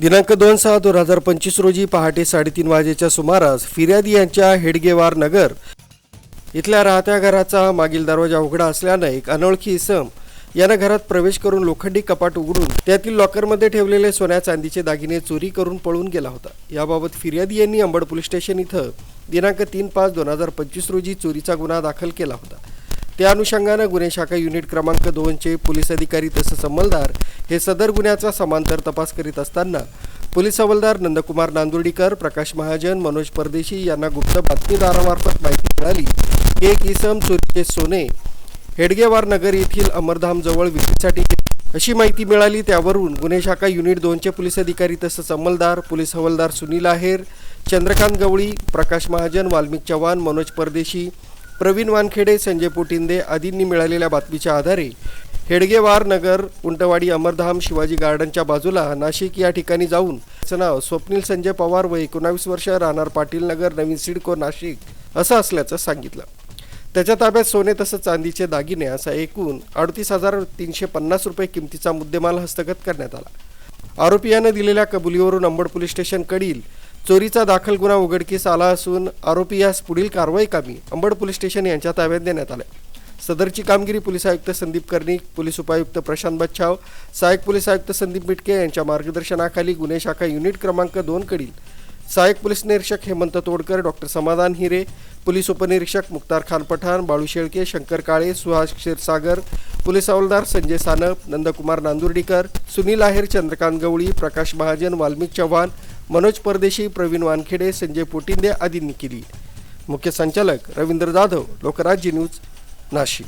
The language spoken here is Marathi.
दिनांक दोन सहा दोन हजार पंचवीस रोजी पहाटे साडेतीन वाजेच्या सुमारास फिर्यादी यांच्या हेडगेवार नगर इथल्या राहत्या घराचा मागील दरवाजा उघडा असल्यानं एक अनोळखी इसम यानं घरात प्रवेश करून लोखंडी कपाट उघडून त्यातील लॉकरमध्ये ठेवलेले सोन्या चांदीचे दागिने चोरी करून पळून गेला होता. याबाबत फिर्यादी यांनी अंबड पोलीस स्टेशन इथं दिनांक तीन पाच दोन हजार पंचवीस रोजी चोरीचा गुन्हा दाखल केला होता. त्या अनुषंगानं गुन्हे शाखा युनिट क्रमांक दोनचे पोलीस अधिकारी तसंच अंमलदार हे सदर गुन्ह्याचा समांतर तपास करीत असताना पोलीस हवालदार नंदकुमार नांदुर्डीकर प्रकाश महाजन मनोज परदेशी यांना गुप्त बातमीदारामार्फत माहिती मिळाली. की एक इसम चोरीचे सोने हेडगेवार नगर येथील अमरधामजवळ विक्रीसाठी अशी माहिती मिळाली. त्यावरून गुन्हे शाखा युनिट दोनचे पोलीस अधिकारी तसंच अंमलदार पोलीस हवालदार सुनील आहेर चंद्रकांत गवळी प्रकाश महाजन वाल्मिक चव्हाण मनोज परदेशी प्रवीण वानखेडे संजय पोटिंदे आदींनी मिळालेल्या बातमीच्या आधारे हेडगेवार नगर उंटवाडी अमरधाम शिवाजी गार्डनच्या बाजूला नाशिक या ठिकाणी जाऊन त्याचं नाव स्वप्नील संजय पवार व एकोणावीस वर्ष राहणार पाटील नगर नवीन सिडको नाशिक असं असल्याचं सांगितलं. त्याच्या ताब्यात सोने तसंच चांदीचे दागिने असा एकूण अडतीस हजार तीनशे पन्नास रुपये किमतीचा मुद्देमाल हस्तगत करण्यात आला. आरोपी यानं दिलेल्या कबुलीवरून अंबड पोलीस स्टेशन कडील चोरीचा दाखल गुन्हा उघडकीस आला असून आरोपी यास पुढील कारवाई कामी अंबड पोलीस स्टेशन यांच्या ताब्यात देण्यात आले सदरची कामगिरी पोलीस आयुक्त संदीप कर्णिक पोलीस उपायुक्त प्रशांत बच्छाव सहाय्यक पोलीस आयुक्त संदीप मिटके यांच्या मार्गदर्शनाखाली गुन्हे शाखा युनिट क्रमांक दोन कडील. सहाय्यक पोलीस निरीक्षक हेमंत तोडकर डॉक्टर समाधान हिरे पोलीस उपनिरीक्षक मुक्तार खान पठाण बाळू शेळके शंकर काळे सुहास क्षीरसागर पोलीस हवालदार संजय सानप नंदकुमार नांदुर्डीकर सुनील आहेर चंद्रकांत गवळी प्रकाश महाजन वाल्मिक चव्हाण मनोज परदेशी प्रवीण वानखेडे संजय पोटिंदे आदींनी केली. मुख्य संचालक रवींद्र जाधव लोकराज्य न्यूज नाशिक.